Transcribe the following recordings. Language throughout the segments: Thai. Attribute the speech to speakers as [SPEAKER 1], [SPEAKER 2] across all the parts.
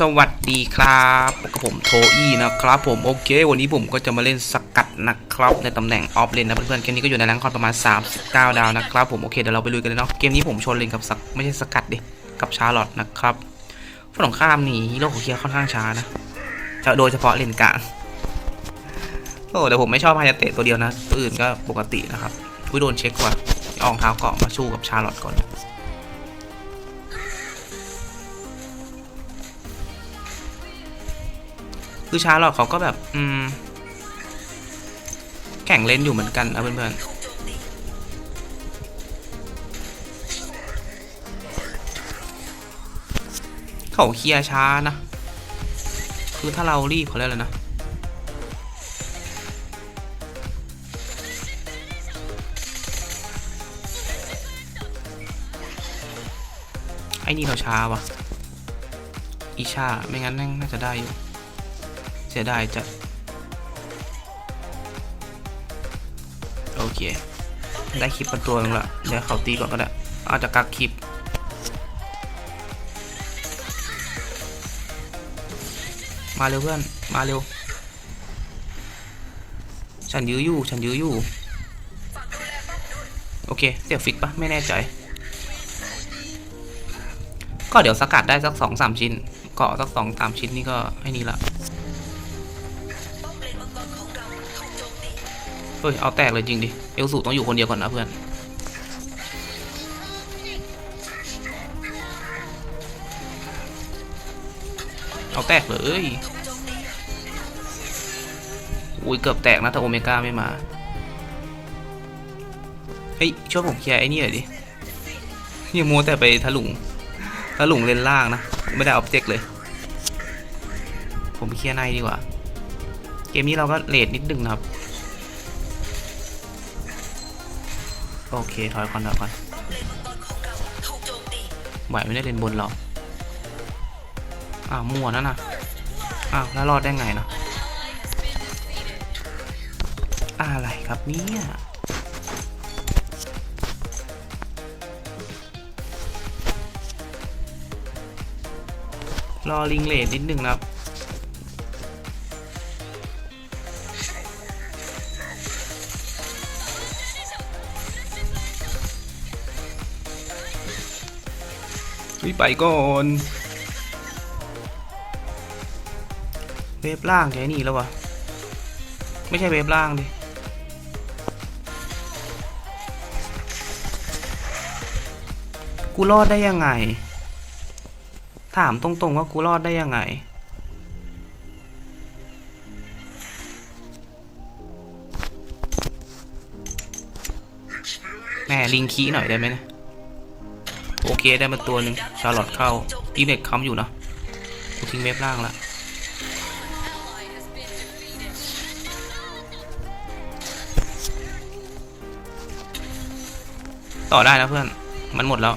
[SPEAKER 1] สวัสดีครับกับผมโทอี้นะครับ ผมโอเค วันนี้ผมก็จะมาเล่นสกัดนะครับ ในตำแหน่งออฟเลนนะเพื่อนๆเกมนี้ก็อยู่ในแรงคอนประมาณ 39 ดาวนะครับผมโอเคเดี๋ยวเราไปลุยกันเลยเนาะเกมนี้ผมชนเลนกับสักไม่ใช่สกัดดิกับชาร์ลอตนะครับฝั่งตรงข้ามนี่ฮีโร่ของเคียร์ค่อนข้างช้านะจะโดยเฉพาะเลนกลางโอ้แต่ผมไม่ชอบไฮเตะตัวเดียวนะตัวอื่นก็ปกตินะครับอุ้ยโดนเช็คว่ะอองเท้าเกาะมาสู้กับชาร์ลอตก่อน คือชาร์ลอตเขาก็แบบ อืม แข่งเล่นอยู่เหมือนกันนะเพื่อนๆเขาเคลียร์ช้านะ คือถ้าเรารีบเขาเรียกอะนะ ไอ้นี่เราช้าวะอีชา ไม่งั้นน่าจะได้อยู่ สียดายจะโอเค ได้คลิปประตัวนึงละเดี๋ยวเขาตีก่อนก็ได้อาจจะกักคลิปมาเร็วเพื่อน มาเร็ว ฉันยื้ออยู่ ฉันยื้ออยู่ โอเค เสียฟิกปะไม่แน่ใจ ก็เดี๋ยวสกัดได้สักสองสามชิ้น เกาะสักสองสามชิ้นนี่ก็ไอ้นี่ละ ฮ้ย เอาแตกเลยจริงดิ เอลสูต้องอยู่คนเดียวก่อนนะเพื่อน เอาแตกเลยอุ้ยเกือบแตกนะถ้าโอเมก้าไม่มา เฮ้ยช่วยผมเคลียร์ไอ้นี่หน่อยดิอย่ามัวแต่ไปถลุงถลุงเลนล่างนะ ไม่ได้ออบเจกต์เลย ผมไปเคลียร์ในดีกว่า เกมนี้เราก็เลทนิดนึงนะครับ โอเคถอยก่อนถอยก่อนไหวไม่ได้เล่นบนหรอกอ้าวมั่วนั่นนะอ้าวแล้วรอดได้ไงนะอะไรครับเนี่ยรอลิงเลดนิดนึงครับ รีบไปก่อนเวฟล่างแค่นี้แล้ววะไม่ใช่เวฟล่างดิกูรอดได้ยังไง ถามตรงๆว่ากูรอดได้ยังไงแม่ลิงคีหน่อยได้ไหมนะ โอเคได้มาตัวหนึ่งชาร์ลอตเข้าอีเน็กค้ำอยู่นะกูทิ้งเว็บล่างละต่อได้นะเพื่อน มันหมดแล้ว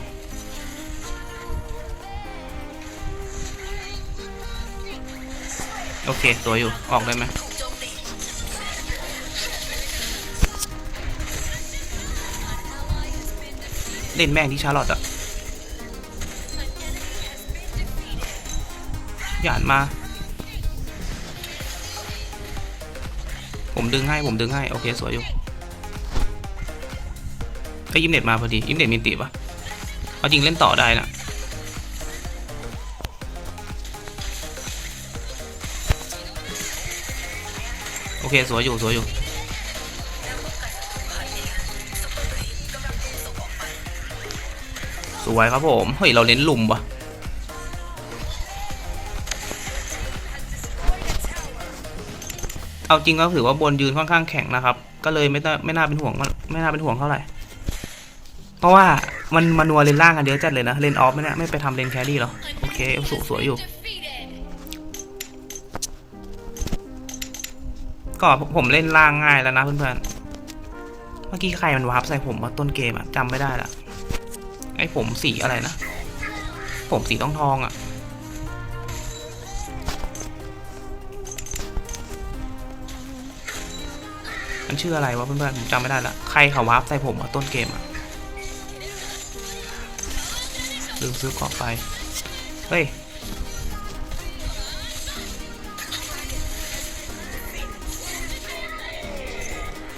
[SPEAKER 1] โอเคตัวอยู่ ออกได้ไหมเล่นแม่งที่ชาร์ลอตอะ หยานมา ผมดึงให้ผมดึงให้ โอเค สวยอยู่ไอ้ยิมเน็ตมาพอดียิมเน็ตมินติปะเอาจริงเล่นต่อได้นะโอเค สวยอยู่ สวยอยู่สวยครับผม เฮ้ย เราเน้นลุมวะ เอาจริงก็ถือว่าบนยืนค่อนข้างแข็งนะครับ ก็เลยไม่ไม่น่าเป็นห่วงไม่น่าเป็นห่วงเท่าไหร่ เพราะว่ามันมานัวเลนล่างกันเยอะจัดเลยนะ เลนออฟไม่เนี่ยไม่ไปทำเลนแครี่หรอ โอเคเอลสูสวยอยู่ ก็ผมเล่นล่างง่ายแล้วนะเพื่อนๆ เมื่อกี้ใครมันวาร์ปใส่ผมมาต้นเกมอะจำไม่ได้ละไอ้ผมสีอะไรนะ ผมสีต้องทองอะ มันชื่ออะไรวะเพื่อนๆผมจำไม่ได้ละใครเขาวาร์ปใส่ผมอะต้นเกมอะลืมซื้อเกาะไป เฮ้ย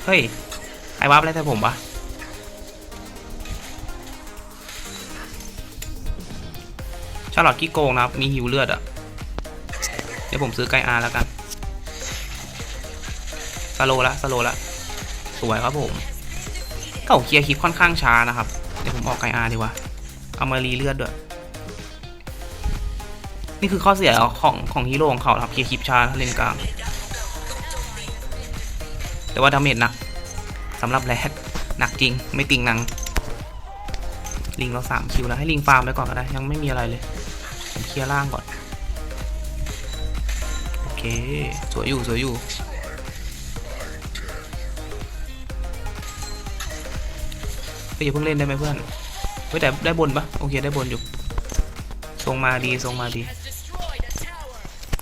[SPEAKER 1] เฮ้ย ไอวาร์ปอะไรใส่ผมวะชาลอตกี้โกงนะครับ มีหิวเลือดอะเดี๋ยวผมซื้อไกอาแล้วกัน สโลละสโลละสวยครับผมเก่าเคลียร์คลิปค่อนข้างช้านะครับ เดี๋ยวผมออกไกอาร์ดีกว่า เอามารีเลือดด้วย นี่คือข้อเสียของของฮีโร่ของเขาครับเคลียร์คลิปช้าเลนกลาง แต่ว่าดาเมจหนักสำหรับแรดหนักจริงไม่ติงนัง ลิงเราสามคิวแล้วให้ลิงฟาร์มไปก่อนก็ได้ ยังไม่มีอะไรเลย ผมเคลียร์ล่างก่อน โอเค สวยอยู่สวยอยู่ เฮ้ยอย่าเพิ่งเล่นได้ไหมเพื่อนเฮ้ยแต่ได้บนปะโอเคได้บนอยู่ทรงมาดีทรงมาดี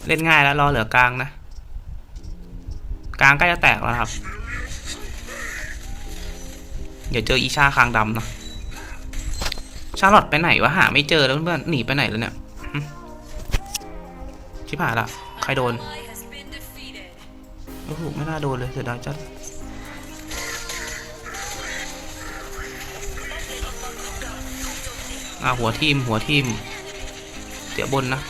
[SPEAKER 1] เล่นง่ายแล้วรอเหลือกลางนะ กลางใกล้จะแตกแล้วครับเดี๋ยวเจออีชาคางดำนะชาลอตไปไหนวะหาไม่เจอแล้วเพื่อนหนีไปไหนแล้วเนี่ยหึชิบหายละใครโดนโอ้โหไม่น่าโดนเลยเสียดายจัด อ่าหัวทีมหัวทีมเสียบนนะ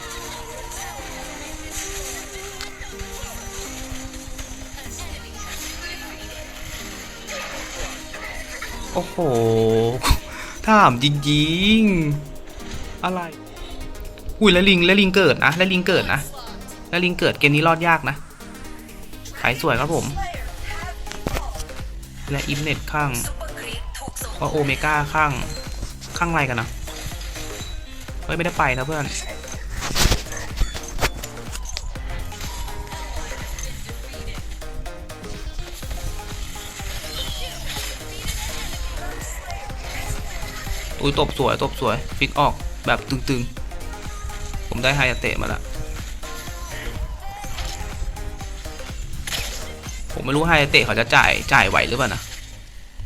[SPEAKER 1] โอ้โหถามจริงๆ อะไร อุ้ยแล้วลิงแล้วลิงเกิดนะแล้วลิงเกิดนะแล้วลิงเกิดเกมนี้รอดยากนะ ขายสวยครับผม และอิมเน็ตข้างก็โอเมก้าข้างข้างไรกันนะ เฮ้ยไม่ได้ไปนะเพื่อนอุ้ยตบสวยตบสวยฟิกออกแบบตึงๆ ผมได้ไฮเตะมาละผมไม่รู้ไฮเตะเขาจะจ่ายจ่ายไหวหรือเปล่านะ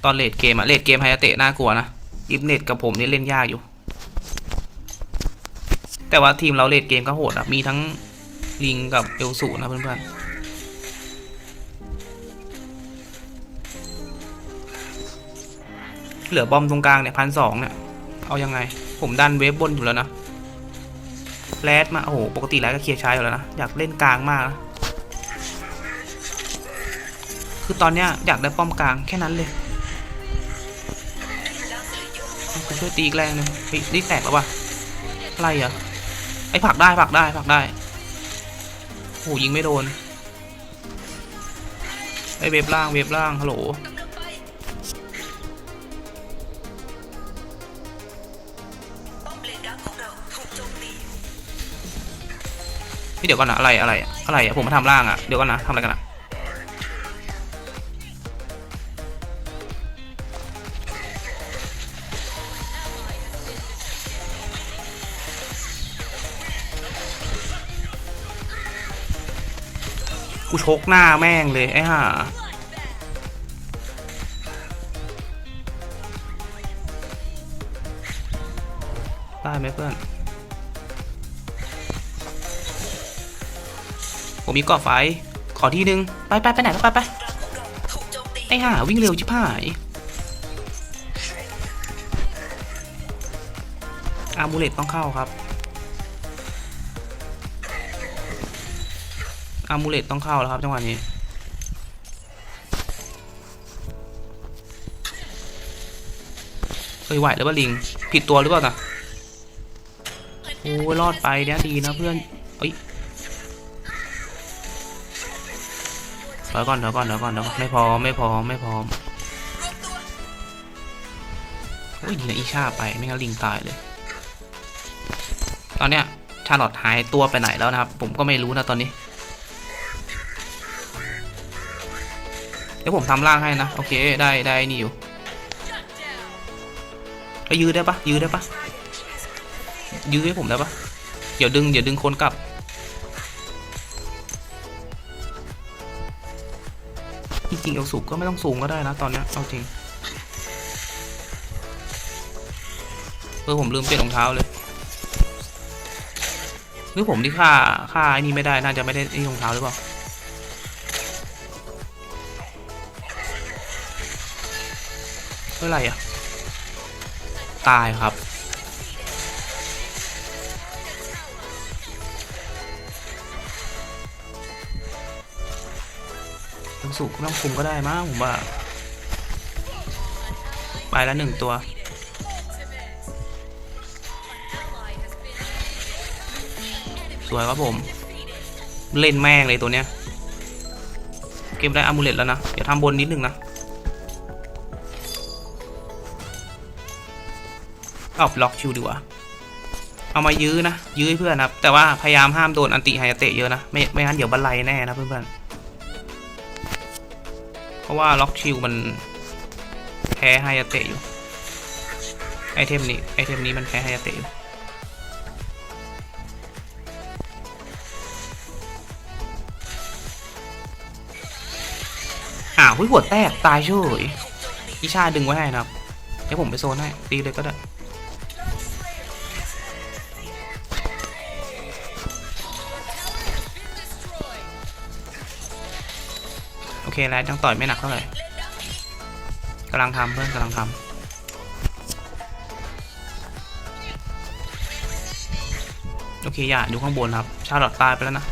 [SPEAKER 1] ตอนเลดเกมอะเลดเกมไฮเตะน่ากลัวนะ อิฟเน็ตกับผมนี่เล่นยากอยู่ แต่ว่าทีมเราเลดเกมก็โหดอะมีทั้งลิงกับเอลสูนะเพื่อนๆเหลือบอมตรงกลางเนี่ยพันสองเนี่ย เอายังไง ผมดันเวฟบนอยู่แล้วนะแรดมา โอ้โห ปกติแรดก็เคลียร์ใช้อยู่แล้วนะ อยากเล่นกลางมากนะคือตอนเนี้ยอยากได้ป้อมกลางแค่นั้นเลยผมช่วยตีแรงหนึ่งเฮ้ยนี่แตกแล้ววะอะไรอะ ไอ้ผักได้ผักได้ผักได้โอ้โหยิงไม่โดนไอ้เวฟล่างเวฟล่างฮัลโหลนี่เดี๋ยวก่อนนะอะไรอะไรอะไรอะผมมาทำล่างอะเดี๋ยวก่อนนะทำอะไรกันอะ กูชกหน้าแม่งเลยไอ้ห่าได้ไหมเพื่อน ผมมีกาะไฟ ขอที่นึง ไปไปไปไหนไปไปไอ้ห่าวิ่งเร็วชิบหายอามูเลตต้องเข้าครับ อามูเลตต้องเข้าแล้วครับจังหวะนี้เคยไหวหรือเปล่าลิง ผิดตัวหรือเปล่านะโอ้รอดไปเนี่ยดีนะเพื่อนเอ้ยเดี๋ยวก่อนเดี๋ยวก่อนเดี๋ยวก่อนเดี๋ยวก่อนไม่พร้อมไม่พร้อมไม่พร้อมโอ้ยยิงอีชาไปไม่งั้นลิงตายเลย ตอนเนี้ยชาลอตหายตัวไปไหนแล้วนะครับ ผมก็ไม่รู้นะตอนนี้ เดี๋ยวผมทำล่างให้นะ โอเคได้ได้นี่อยู่ก็ยื้อได้ปะยื้อได้ปะยื้อให้ผมได้ปะเดี๋ยวดึงเดี๋ยวดึงคนกลับ จริงๆเอลสูงก็ไม่ต้องสูงก็ได้นะตอนนี้เอาจริงเออผมลืมเปลี่ยนรองเท้าเลยหรือผมที่ค่าค่าไอ้นี่ไม่ได้น่าจะไม่ได้นี่รองเท้าหรือเปล่า เมื่อไรอะ ตายครับคุณสุไม่ต้องคุมก็ได้มั้งผมว่า ไปแล้วหนึ่งตัวสวยครับผม เล่นแม่งเลยตัวเนี้ย เกมได้อามูเลตแล้วนะ เดี๋ยวทำบนนิดนึงนะ เอาล็อกชิวดีกว่าเอามายื้อนะยื้อเพื่อนนะครับแต่ว่าพยายามห้ามโดนอันติไฮเตะเยอะนะไม่ไม่งั้นเดี๋ยวบันไลแน่นะเพื่อนๆเพราะว่าล็อกชิวมันแพ้ไฮเตะอยู่ไอเทมนี้ไอเทมนี้มันแพ้ไฮเตะอยู่อ้าวหัวแตกตายเฉยอิชาดึงไว้ให้นะครับเดี๋ยวผมไปโซนให้ตีเลยก็ได้ โอเคแล้วจังต่อยไม่หนักเท่าไหร่กำลังทำเพื่อนกำลังทำโอเคอย่าดูข้างบนครับ ชาลอตตายไปแล้วนะ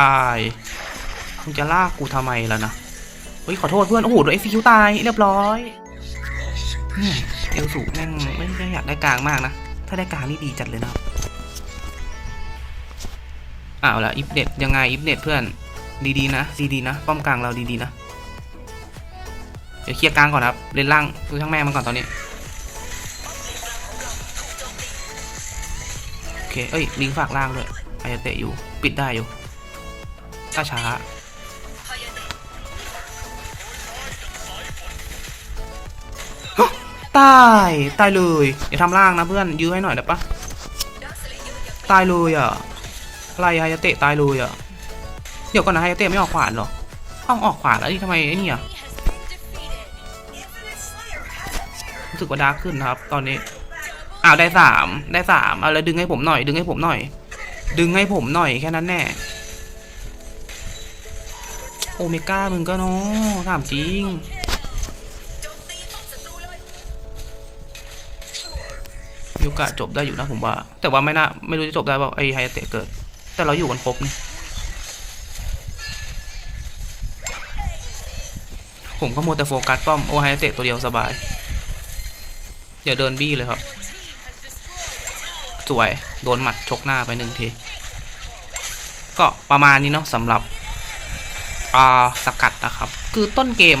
[SPEAKER 1] ตายมึงจะลากกูทำไมล่ะนะ เฮ้ย ขอโทษเพื่อน โอ้โหโดนเอฟคิวตาย เรียบร้อย เอลสูแม่งไม่ได้อยากได้กลางมากนะ ถ้าได้กลางนี่ดีจัดเลยนะครับอ้าวละอิฟเน็ตยังไงอิฟเน็ตเพื่อนดีๆนะดีๆนะ ป้อมกลางเราดีๆนะ เดี๋ยวเคลียร์กลางก่อนครับ เล่นล่างดูช่างแม่งมันก่อนตอนนี้ โอเค เอ้ย ลิงฝากล่างด้วยอายาเตะอยู่ ปิดได้อยู่ถ้าช้า ตายตายเลยอย่าทำล่างนะเพื่อนยื้อให้หน่อยได้ปะตายเลยอะอะไรฮายาเตะตายเลยอะเดี๋ยวก่อนนะฮายาเตะไม่ออกขวานหรอต้องออกขวานแล้วนี่ทำไมไอ้นี่อะรู้สึกว่าดาร์กขึ้นนะครับ ตอนนี้อ้าวได้สามได้สามเอาแล้วดึงให้ผมหน่อย ดึงให้ผมหน่อย ดึงให้ผมหน่อยแค่นั้นแน่โอเมก้ามึงก็เนาะถามจริง มีโอกาสจบได้อยู่นะผมว่า แต่ว่าไม่น่าไม่รู้จะจบได้ว่าไอ้ไฮเตะเกิด แต่เราอยู่กันครบนี่ผมก็มัวแต่โฟกัสป้อมโอไฮเตะตัวเดียวสบายเดี๋ยวเดินบี้เลยครับ สวยโดนหมัดชกหน้าไปหนึ่งที ก็ประมาณนี้เนาะสำหรับอ่าสกัดนะครับ คือต้นเกม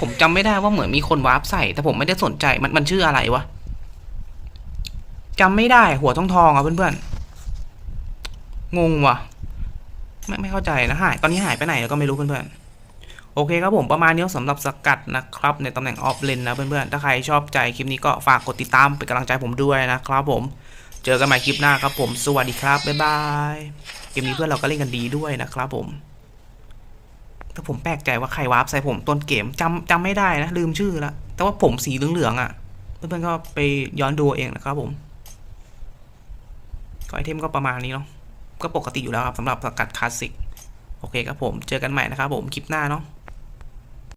[SPEAKER 1] ผมจำไม่ได้ว่าเหมือนมีคนวาร์ปใส่ แต่ผมไม่ได้สนใจมันมันชื่ออะไรวะ จำไม่ได้หัวทองทองอะเพื่อนๆ งงว่ะ ไม่ไม่เข้าใจนะหายตอนนี้หายไปไหนแล้วก็ไม่รู้เพื่อนๆ โอเคครับผมประมาณนี้สำหรับสกัดนะครับ ในตำแหน่งออฟเลนนะเพื่อนๆ ถ้าใครชอบใจคลิปนี้ก็ฝากกดติดตามเป็นกำลังใจผมด้วยนะครับผม เจอกันใหม่คลิปหน้าครับผม สวัสดีครับ บ๊ายบายเกมนี้เพื่อนเราก็เล่นกันดีด้วยนะครับผมแต่ผมแปลกใจว่าใครวาร์ปใส่ผมต้นเกมจำจำไม่ได้นะลืมชื่อละแต่ว่าผมสีเหลืองๆอะ่ะเพื่อนๆก็ไปย้อนดูเองนะครับผม ไอเทมก็ประมาณนี้เนาะก็ปกติอยู่แล้วครับสำหรับสกัดคลาสสิกโอเคครับผมเจอกันใหม่นะครับผมคลิปหน้าเนาะ